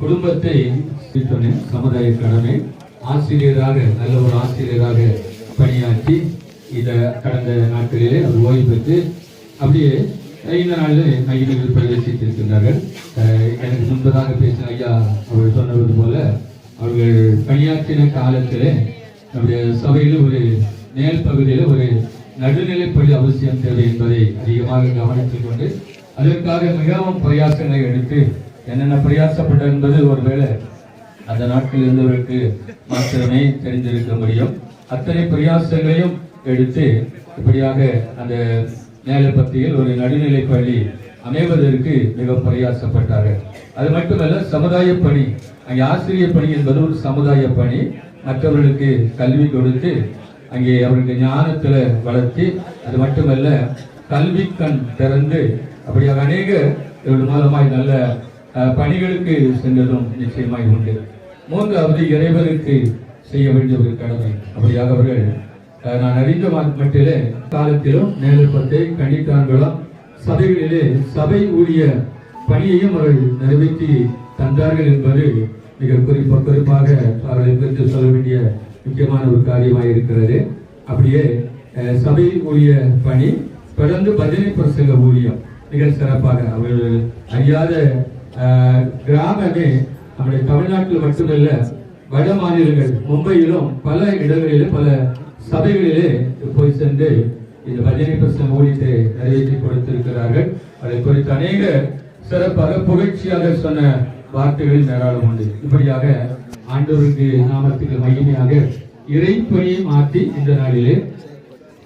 குடும்பத்தை சொன்னேன் சமுதாய கடமை. ஆசிரியராக நல்ல ஒரு ஆசிரியராக பணியாற்றி இதை கடந்த நாட்களிலே அவர் ஓய்வு பெற்று அப்படியே இந்த நாளில் மையத்தில் பிரவேசித்திருக்கின்றார்கள். எனக்கு முன்பதாக பேசின ஐயா அவர் சொன்னது போல அவர்கள் பணியாற்றின காலத்திலே நம்முடைய சபையில் ஒரு மேல் பகுதியில் ஒரு நடுநிலைப்பள்ளி அவசியம் தேவை என்பதை அதிகமாக கவனித்துக் கொண்டு அதற்காக மிகவும் பிரயாசங்களை எடுத்து என்னென்ன பிரயாசப்பட்ட என்பது ஒருவேளை அந்த நாட்டில் இருந்தவருக்கு மாத்திரமே தெரிந்திருக்க முடியும். அத்தனை பிரயாசங்களையும் எடுத்து இப்படியாக அந்த மேலப்பத்தியில் ஒரு நடுநிலை பள்ளி அமைவதற்கு மிக பிரயாசப்பட்டார்கள். அது மட்டுமல்ல சமுதாய பணி அங்கே ஆசிரியர் பணி என்பது ஒரு சமுதாய பணி. மற்றவர்களுக்கு கல்வி கொடுத்து அங்கே அவர்களுக்கு ஞானத்தில் வளர்த்தி அது மட்டுமல்ல கல்வி கண் திறந்து அப்படியாக அநேக இவர்கள் மூலமாய் நல்ல பணிகளுக்கு சென்றதும் நிச்சயமாய் உண்டு. மூன்றாவது இறைவனுக்கு செய்ய வேண்டிய ஒரு கடமை. அப்படியாக அவர்கள் நான் அறிந்த மட்டிலே காலத்திலும் நேரப்பத்தை கணித்தான்களும் சபைகளிலே சபை ஊழிய பணியையும் அவர்கள் நிறைவேற்றி தந்தார்கள் என்பது மிக குறிப்பாக குறிப்பாக அவர்களை குறித்து சொல்ல வேண்டிய முக்கியமான ஒரு காரியமாக இருக்கிறது. அப்படியே சபை ஊழிய பணி தொடர்ந்து பஜனை பிரசங்க ஊழியம் மிக சிறப்பாக அவர்கள் அறியாத கிராமமே நம்முடைய தமிழ்நாட்டில் மட்டுமல்ல வட மாநிலங்கள் மும்பையிலும் பல இடங்களிலே பல சபைகளிலே போய் சென்று இந்த பஜனை பிரசங்க ஊழியத்தை நிறைவேற்றி கொடுத்திருக்கிறார்கள். அதை குறித்து அநேக சிறப்பாக புகழ்ச்சியாக சொன்ன வார்த்தைகளில் ஏராளம் உண்டு. இப்படியாக ஆண்டோருக்கு நாமத்துக்கு மகிமையாக இறைப்பணியை மாற்றி இந்த நாளிலே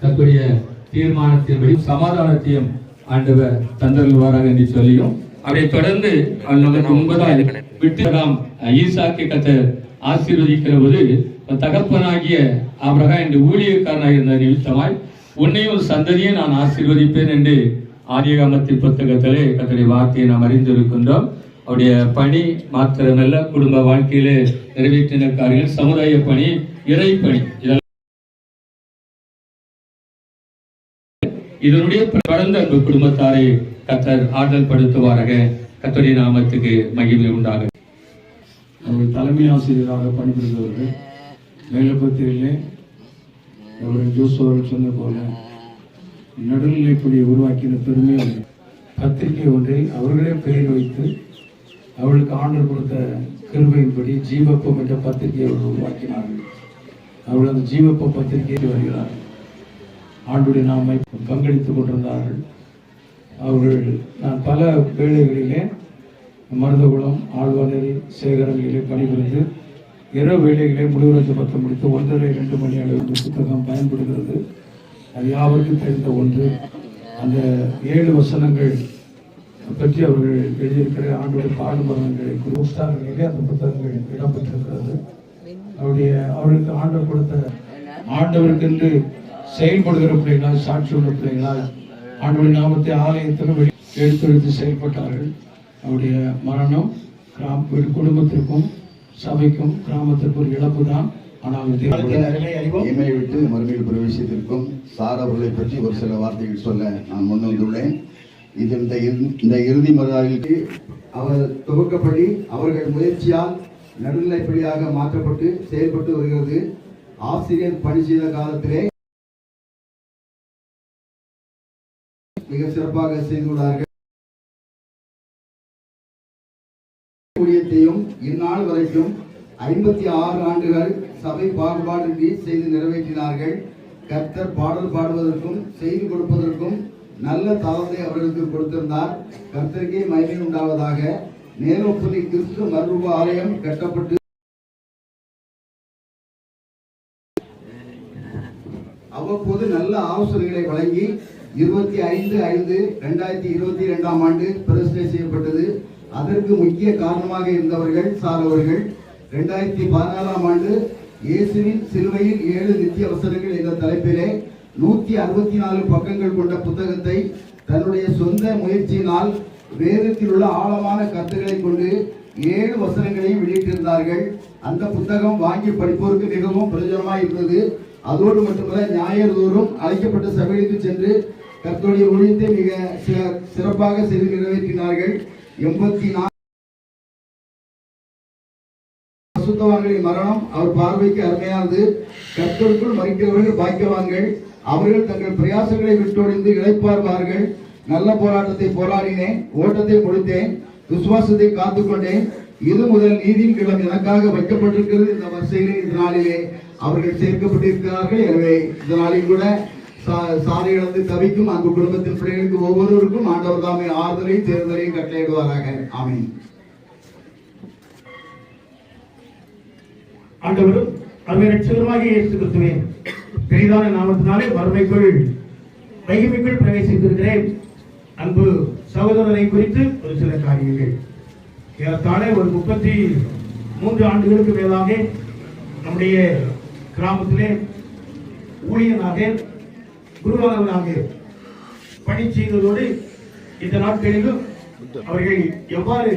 தன்னுடைய தீர்மானத்தின்படி சமாதானத்தையும் ஆண்டவர் தந்தல்வாராக என்று சொல்லியும் அதை தொடர்ந்து அவர் நமக்கு முன்பதாய் விட்டு ஆசீர்வதிக்கிற போது தகப்பனாகிய அவரகா என்று ஊழியக்காரனாக இருந்த நிமித்தமாய் உன்னையும் ஒரு சந்ததியை நான் ஆசீர்வதிப்பேன் என்று ஆரியகாமத்தின் புத்தகத்திலே கத்தருடைய வார்த்தையை நாம் அறிந்திருக்கின்றோம். அவருடைய பணி மாத்திரமல்ல குடும்ப வாழ்க்கையிலே நிறைவேற்றின காரியங்கள் சமுதாய பணி இறை பணி. இதெல்லாம் இதனுடைய தொடர்ந்து அன்பு குடும்பத்தாரை கத்தர் ஆற்றல் படுத்துவாராக கத்தருடைய நாமத்துக்கு மகிமை உண்டாக அவர் தலைமை ஆசிரியராக பணிபுரிந்தவர்கள் மேலப்பத்திரிலே அவர்கள் ஜோஸ் அவர்கள் சொன்ன போல நடுநிலைப்படியை உருவாக்கின பெருமை பத்திரிகை ஒன்றை அவர்களே பெயர் வைத்து அவர்களுக்கு ஆண்டர் கொடுத்த கிருபையின்படி ஜீவப்பம் என்ற பத்திரிகையை அவர்கள் உருவாக்கினார்கள். அவர்கள் அந்த ஜீவப்பம் பத்திரிகைக்கு வருகிறார்கள். ஆண்டுடைய நாமை பங்களித்துக் கொண்டிருந்தார்கள். அவர்கள் நான் பல வேலைகளிலே மருதகுளம் ஆழ்வானேரி சேகரங்களிலே பணிபுரிந்து இரவு வேலைகளை முடிவுரைத்து பத்தம் முடித்து ஒன்றரை ரெண்டு மணி அளவு புத்தகம் பயன்படுகிறது. அது யாவருக்கும் தெரிந்த ஒன்று. அந்த ஏழு வசனங்கள் பற்றி அவர்கள் எழுதியிருக்கிற ஆண்டுடைய பாடுமரங்களை புஸ்தகங்களிலே அந்த புத்தகங்கள் இடம்பெற்றிருக்கிறது. அவருடைய அவருக்கு ஆண்டு கொடுத்த ஆண்டவருக்கென்று செயல்படுகிற பிள்ளைகளால் சாட்சி உள்ள பிள்ளைகளால் ஆண்டவருடைய நாமத்தை ஆலயத்திலும் எடுத்துரைத்து செயல்பட்டார்கள். அவருடைய மரணம் கிராம குடும்பத்திற்கும் சபைக்கும் கிராமத்திற்கும் ஒரு இழப்பு தான் ஆனால் இமையை விட்டு மறுமையில் பிரவேசித்திருக்கும் சார் அவர்களை பற்றி ஒரு சில வார்த்தைகள் சொல்ல நான் முன் வந்துள்ளேன் இது இந்த இந்த இறுதி மறுநாளுக்கு அவர் துவக்கப்படி அவர்கள் முயற்சியால் நடுநிலைப்படியாக மாற்றப்பட்டு செயல்பட்டு வருகிறது. ஆசிரியர் பணி செய்த காலத்திலே மிக சிறப்பாக செய்துள்ளார்கள் ஊழியத்தையும் இந்நாள் வரைக்கும் ஐம்பத்தி ஆறு ஆண்டுகள் சபை பாகுபாடின்றி செய்து நிறைவேற்றினார்கள். கர்த்தர் பாடல் பாடுவதற்கும் செய்து கொடுப்பதற்கும் நல்ல தளத்தை அவர்களுக்கு கொடுத்திருந்தார். கர்த்தருக்கே மகிமை உண்டாவதாக. நேரோப்பதி கிறிஸ்து மருவ ஆலயம் கட்டப்பட்டு அவ்வப்போது நல்ல ஆலோசனைகளை வழங்கி இருபத்தி ஐந்து ஐந்து ரெண்டாயிரத்தி இருபத்தி இரண்டாம் ஆண்டு பிரதிஷ்டை செய்யப்பட்டது. அதற்கு முக்கிய காரணமாக இருந்தவர்கள் சார் அவர்கள் ரெண்டாயிரத்தி பதினாலாம் ஆண்டு இயேசுவின் சிலுவையில் ஏழு நித்திய அவசரங்கள் என்ற தலைப்பிலே நூத்தி அறுபத்தி நாலு பக்கங்கள் கொண்ட புத்தகத்தை தன்னுடைய சொந்த முயற்சியினால் வேதத்தில் உள்ள ஆழமான கருத்துக்களை கொண்டு ஏழு வசனங்களையும் வெளியிட்டிருந்தார்கள். அந்த புத்தகம் வாங்கி படிப்போருக்கு மிகவும் பிரயோஜனமாக இருந்தது. அதோடு மட்டுமல்ல ஞாயிறு தோறும் அழைக்கப்பட்ட சபைகளுக்கு சென்று கர்த்தருடைய ஊழியத்தை மிக சிறப்பாக செய்து நிறைவேற்றினார்கள். எண்பத்தி நாலு பசுத்தவான்களின் மரணம் அவர் பார்வைக்கு அருமையானது. கர்த்தருக்குள் மறிக்கிறவர்கள் பாக்கியவான்கள். அவர்கள் தங்கள் பிரயாசங்களை விட்டொழிந்து இழைப்பார்வார்கள் நல்ல போராட்டத்தை போராடினேன் ஓட்டத்தை முடித்தேன் விசுவாசத்தை காத்துக்கொண்டேன். இது முதல் நீதியின் கிழமை. எனக்காக வைக்கப்பட்டிருக்கிறது இந்த வரிசையிலே இந்த நாளிலே. அவர்கள் சேர்க்கப்பட்டிருக்கிறார்கள். எனவே இதனாலே கூட சா- சாலை இழந்து தவிக்கும் அந்த குடும்பத்தின் பிள்ளைகளுக்கு ஒவ்வொருவருக்கும் ஆண்டவர் தாமே ஆறுதலையும் தேர்தலையும் கட்டளையிடுவாராக. ஆமை ஆண்டவரும் அருமை ரட்சகருமாகிய இயேசு கிறிஸ்துவே பெரிதான நாமத்தினாலே வறுமைக்குள் மகிமைக்குள் பிரவேசித்திருக்கிறேன். அன்பு சகோதரரை குறித்து ஒரு சில காரியங்கள். ஏறத்தாழ ஒரு முப்பத்தி மூன்று ஆண்டுகளுக்கு மேலாக நம்முடைய கிராமத்திலே ஊழியனாக குருவானவனாக பணி செய்ததோடு இந்த நாட்களிலும் அவர்கள் எவ்வாறு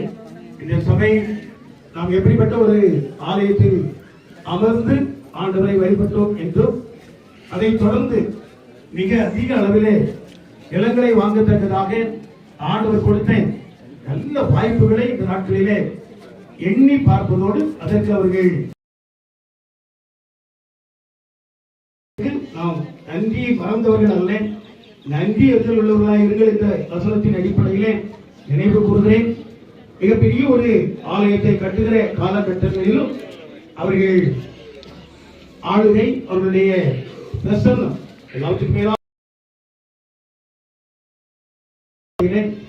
இந்த சபை நாம் எப்படிப்பட்ட ஒரு ஆலயத்தில் அமர்ந்து ஆண்டவரை வழிபட்டோம் என்றும் அதைத் தொடர்ந்து மிக அதிக அளவிலே நிலங்களை வாங்கத்தக்கதாக ஆண்டவர் கொடுத்த நல்ல வாய்ப்புகளை இந்த நாட்களிலே எண்ணி பார்ப்பதோடு அதற்கு அவர்கள் மறந்தவர்கள் அல்ல. நன்றி எதில் உள்ளவர்களாக இருங்கள் என்ற வசனத்தின் அடிப்படையிலே நினைவு கூறுகிறேன் மிகப்பெரிய ஒரு ஆலயத்தை கட்டுகிற காலகட்டங்களிலும் அவர்கள் ஆளுகை அவர்களுடைய பிரசன்னம் எல்லாவற்றுக்கு மேலாக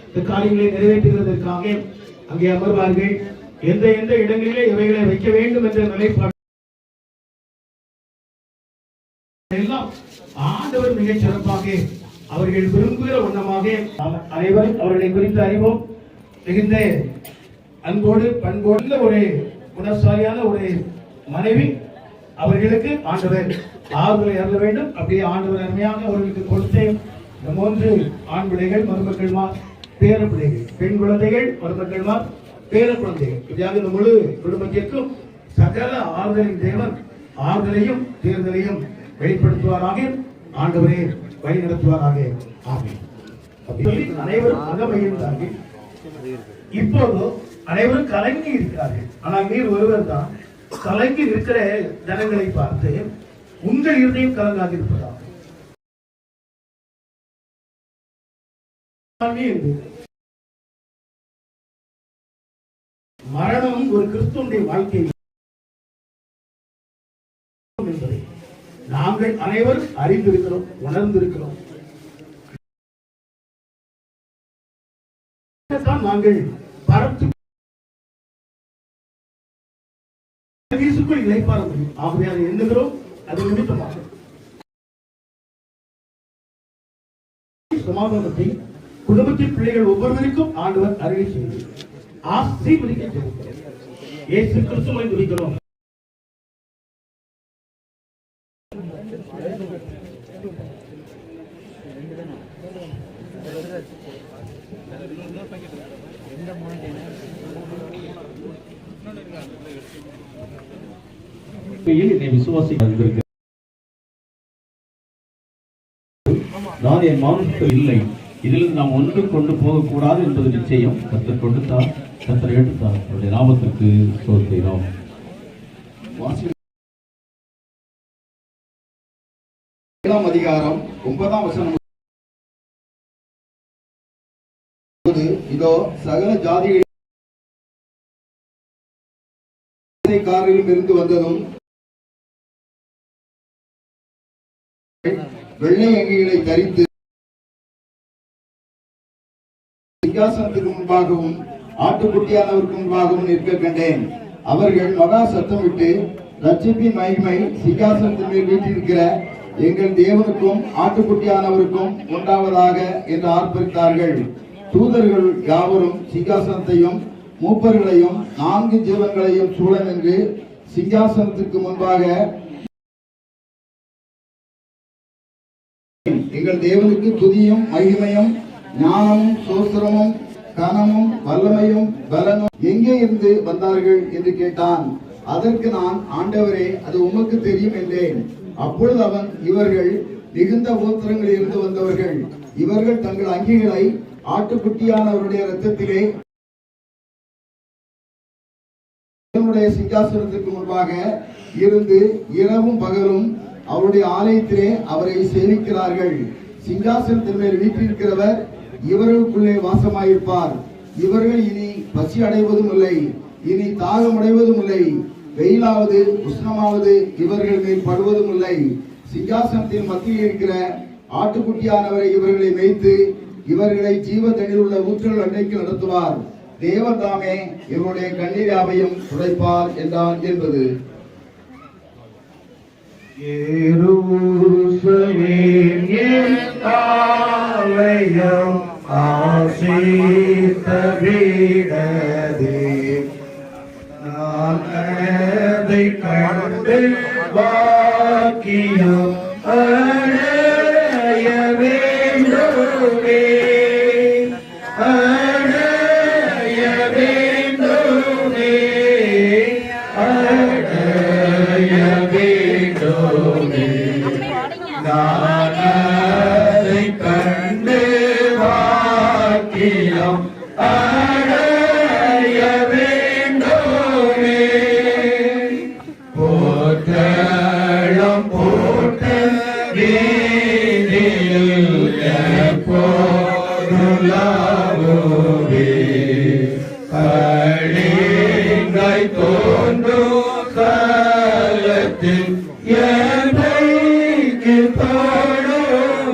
இந்த காரியங்களை நிறைவேற்றுகிறதற்காக அங்கே அமர்வார்கள். எந்த எந்த இடங்களிலே இவைகளை வைக்க வேண்டும் என்ற நிலைப்பாடு எல்லாம் ஆண்டவர் மிகச் சிறப்பாக அவர்கள் விரும்புகிற வண்ணமாக அனைவரும் அவர்களை குறித்து அறிவோம். மிகுந்த அன்போடு பண்போடு ஒரு குணசாலியான ஒரு மனைவி அவர்களுக்கு ஆண்டவர் ஆறுதலை அருள வேண்டும். அப்படியே ஆண்டவர் அருமையாக அவர்களுக்கு கொடுத்த மூன்று ஆண் பிள்ளைகள் மருமக்கள்மார் பேர பிள்ளைகள் பெண் குழந்தைகள் மருமக்கள்மார் பேர குழந்தைகள். இப்படியாக இந்த முழு குடும்பத்திற்கும் சகல ஆறுதலின் தேவன் ஆறுதலையும் தேர்தலையும் வெளிப்படுத்துவாராக ஆண்டவரே வழி நடத்துவாராக ஆமென் அனைவரும் அகமகிழ்ந்தார்கள் இப்போது அனைவரும் கலங்கி இருக்கிறார்கள். ஆனால் நீர் ஒருவர் தான் கலங்கி இருக்கிற ஜனங்களை பார்த்து உங்கள் இருதயம் கலங்காக இருப்பதா மரணம் ஒரு கிறிஸ்துவனுடைய வாழ்க்கை என்பதை நாங்கள் அனைவரும் அறிந்திருக்கிறோம் உணர்ந்திருக்கிறோம். நாங்கள் பரத்து இழைப்பார முடியும். ஆகவே அதை எண்ணுகிறோம். அது நிமித்தமாக. சமாதானத்தை குடும்பத்தின் பிள்ளைகள் ஒவ்வொருவருக்கும் ஆண்டவர் அருளி செய்து ஆசீர்வதிக்க இயேசு கிறிஸ்துவை துதிக்கிறோம். உண்மையில் என்னை விசுவாசிக்க வந்திருக்க நான் என் மாம்சத்தில் இல்லை. இதிலிருந்து நாம் ஒன்று கொண்டு போகக்கூடாது என்பது நிச்சயம். கத்தர் கொடுத்தார். கத்தர் எடுத்தார். அவருடைய நாமத்திற்கு சோர்க்கிறோம் ஏழாம் அதிகாரம் ஒன்பதாம் வசனம். இதோ சகல ஜாதிகளிலும் இருந்து வந்ததும் வெள்ளை அங்கிகளை தரித்து சிங்காசனத்துக்கு முன்பாகவும் ஆட்டுக்குட்டியானவருக்கு முன்பாகவும் நிற்க கண்டேன். அவர்கள் மகா சத்தமிட்டு ரட்சிப்பின் மகிமை சிங்காசனத்தின் மேல் வீட்டிருக்கிற எங்கள் தேவனுக்கும் ஆட்டுக்குட்டியானவருக்கும் உண்டாவதாக என்று ஆர்ப்பரித்தார்கள். தூதர்கள் யாவரும் சிங்காசனத்தையும் மூப்பர்களையும் நான்கு ஜீவன்களையும் சூழ நின்று சிங்காசனத்திற்கு முன்பாக எங்கள் தேவனுக்கு துதியும் மகிமையும் ஞானமும் சோஸ்திரமும் கனமும் வல்லமையும் பலனும் எங்கே இருந்து வந்தார்கள் என்று கேட்டான். அதற்கு நான் ஆண்டவரே அது உமக்கு தெரியும் என்றேன். அப்பொழுது அவன் இவர்கள் மிகுந்த உபத்திரங்களில் இருந்து வந்தவர்கள். இவர்கள் தங்கள் அங்கிகளை ஆட்டுக்குட்டியானவருடைய ரத்தத்திலே சிங்காசனத்திற்கு முன்பாக இருந்து இரவும் பகலும் அவருடைய ஆலயத்திலே அவரை சேவிக்கிறார்கள். சிங்காசனத்தின் மேல் வீட்டிருக்கிறவர் இவர்களுக்குள்ளே வாசமாயிருப்பார். இவர்கள் இனி பசி அடைவதும் இல்லை. இனி தாகம் அடைவதும் இல்லை. வெயிலாவது உஷ்ணமாவது இவர்கள் மேல் படுவதும் இல்லை. சிங்காசனத்தின் மத்தியில் இருக்கிற ஆட்டுக்குட்டியானவரை இவர்களை மேய்த்து இவர்களை ஜீவ தண்ணீர் உள்ள ஊற்றல் அன்னைக்கு நடத்துவார். தேவன் தாமே இவருடைய கண்ணீர் யாவையும் துடைப்பார் என்றார் என்பது. ஆலயம் ஆசீர்த்த வீடதே. நான் அதை கண்டு பாக்கியம் அடைய வேண்டுமே அடைய வேண்டுமே அடைய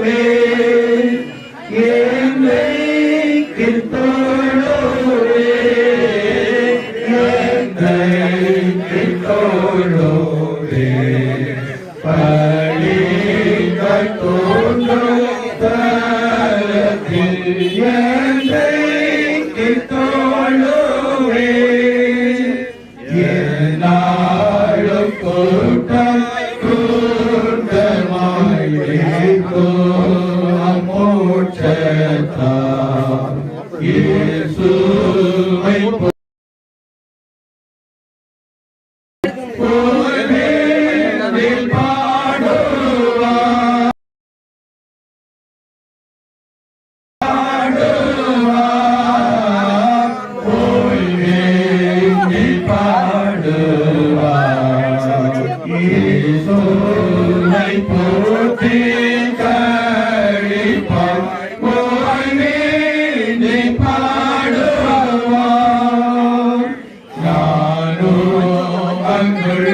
Amen. Jesus. நானும் அங்குள்ள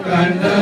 Good.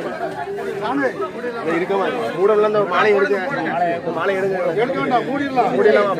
இருக்கமா மூடல இந்த மாலை எடுங்க மாலை எடுங்க எடுக்க வேண்டாம் மூடிடலாம் மூடிடலாம்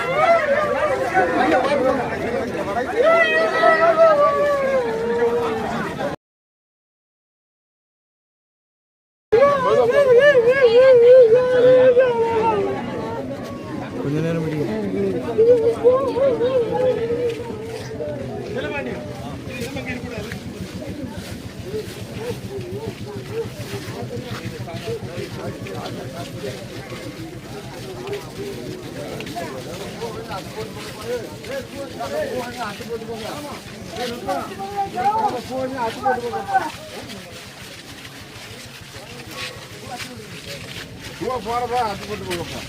yeah, yeah. போறப்பா அது போட்டு போகப்பா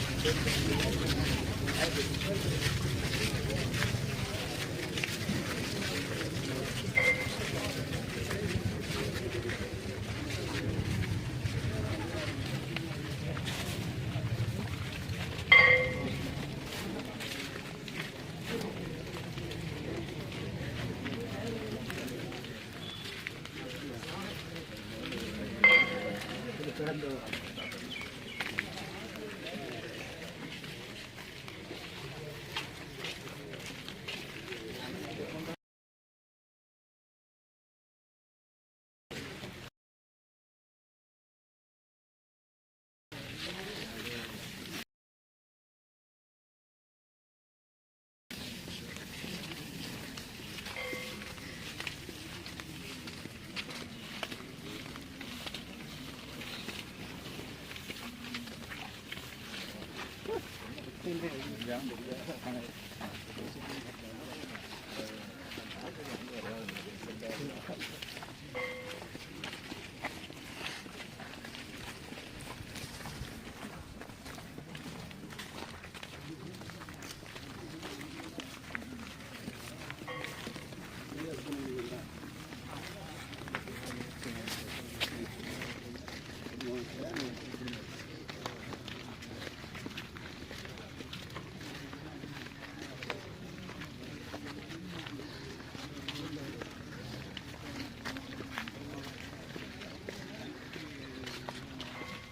cambiando.